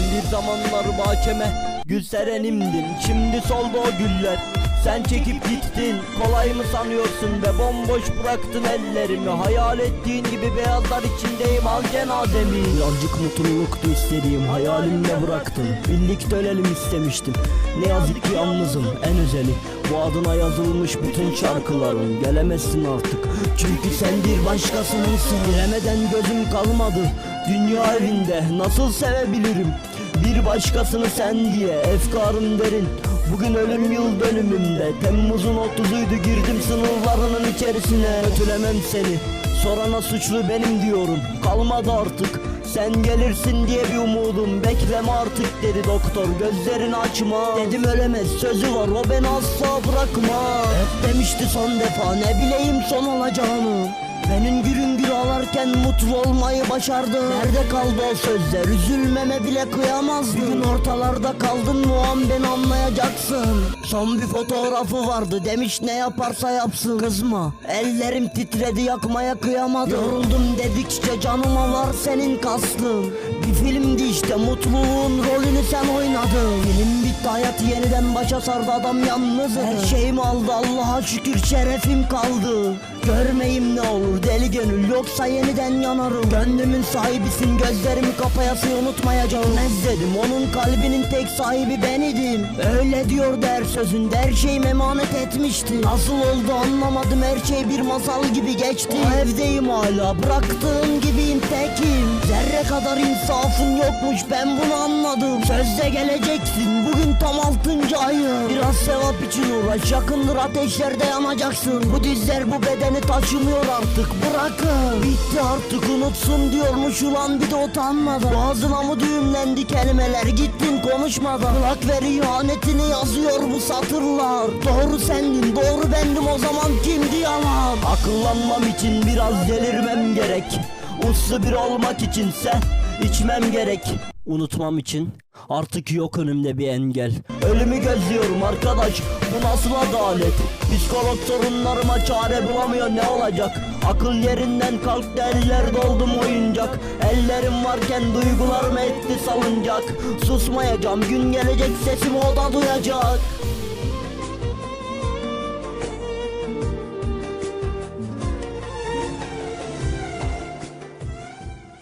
Bir zamanlar bahçeme gül serenimdin Şimdi soldu o güller sen çekip gittin Kolay mı sanıyorsun ve bomboş bıraktın ellerimi. Hayal ettiğin gibi beyazlar içindeyim al cenazemi. Birazcık mutluluktu istediğim hayalimle bıraktım. Birlikte ölelim istemiştim. Ne yazık ki yalnızım en özeli. Bu adına yazılmış bütün şarkılarım. Gelemezsin artık. Çünkü sen bir başkasınınsın. Giremeden gözüm kalmadı. Dünya evinde Nasıl sevebilirim? Bir başkasını sen diye Efkarım derin Bugün ölüm yıl dönümümde Temmuz'un 30'uydu girdim sınırlarının içerisine. Kötülemem seni Sorana suçlu benim diyorum. Kalmadı artık sen gelirsin diye bir umudum. Bekleme artık dedi doktor gözlerini açma. Dedim ölemez sözü var o beni asla bırakma. Hep demişti son defa ne bileyim son olacağını benim gürün gür ağlarken mutlu olmayı başardı. Nerede kaldı o sözler? Üzülmeme bile kıyamazdı. Bir gün ortalarda kaldın mu an beni anlayacaksın. Son bir fotoğrafı vardı. Demiş ne yaparsa yapsın. Kızma. Ellerim titredi yakmaya kıyamadım. Yoruldum dedikçe canıma var senin kastın. Bir filmdi işte mutluluğun rolünü sen oynadın. Film bitti hayat yeniden başa sardı. Adam yalnız Her şeyimi aldı. Allah'a şükür şerefim kaldı. Görmeyim ne olur deli gönül yoksa yeniden yanarım. Gönlümün sahibisin gözlerimi kapayası unutmayacağım. Nezledim onun kalbinin tek sahibi benidim Öyle diyor der sözünde her şeyim emanet etmişti. Nasıl oldu anlamadım. Her şey bir masal gibi geçti. O evdeyim hala. Bıraktığım gibiyim. Tekim. Zerre kadar insafın yokmuş. Ben bunu anladım. Sözde geleceksin. Bugün tam altıncı ayım. Biraz sevap için uğraş. Yakındır ateşlerde yanacaksın Bu dizler bu bedeni taşımıyor artık. Bırakın. Bitti artık. Unutsun diyormuş. Ulan bir de utanmadan. Boğazına mı düğümlendi kelimeler? Gittin konuşmadan. Kulak ver ihanetini yazıyor bu satırlar. Doğru sendin doğru bendim o zaman kimdi yalan? Akıllanmam için biraz delirmem gerek. Uslu bir olmak içinse içmem gerek. Unutmam için artık yok önümde bir engel. Ölümü gözlüyorum arkadaş bu nasıl adalet? Psikolog sorunlarıma çare bulamıyor ne olacak? Akıl yerinden kalktı eller doldum oyuncak? Ellerim varken duygularım etti salıncak? Susmayacağım gün gelecek sesimi o da duyacak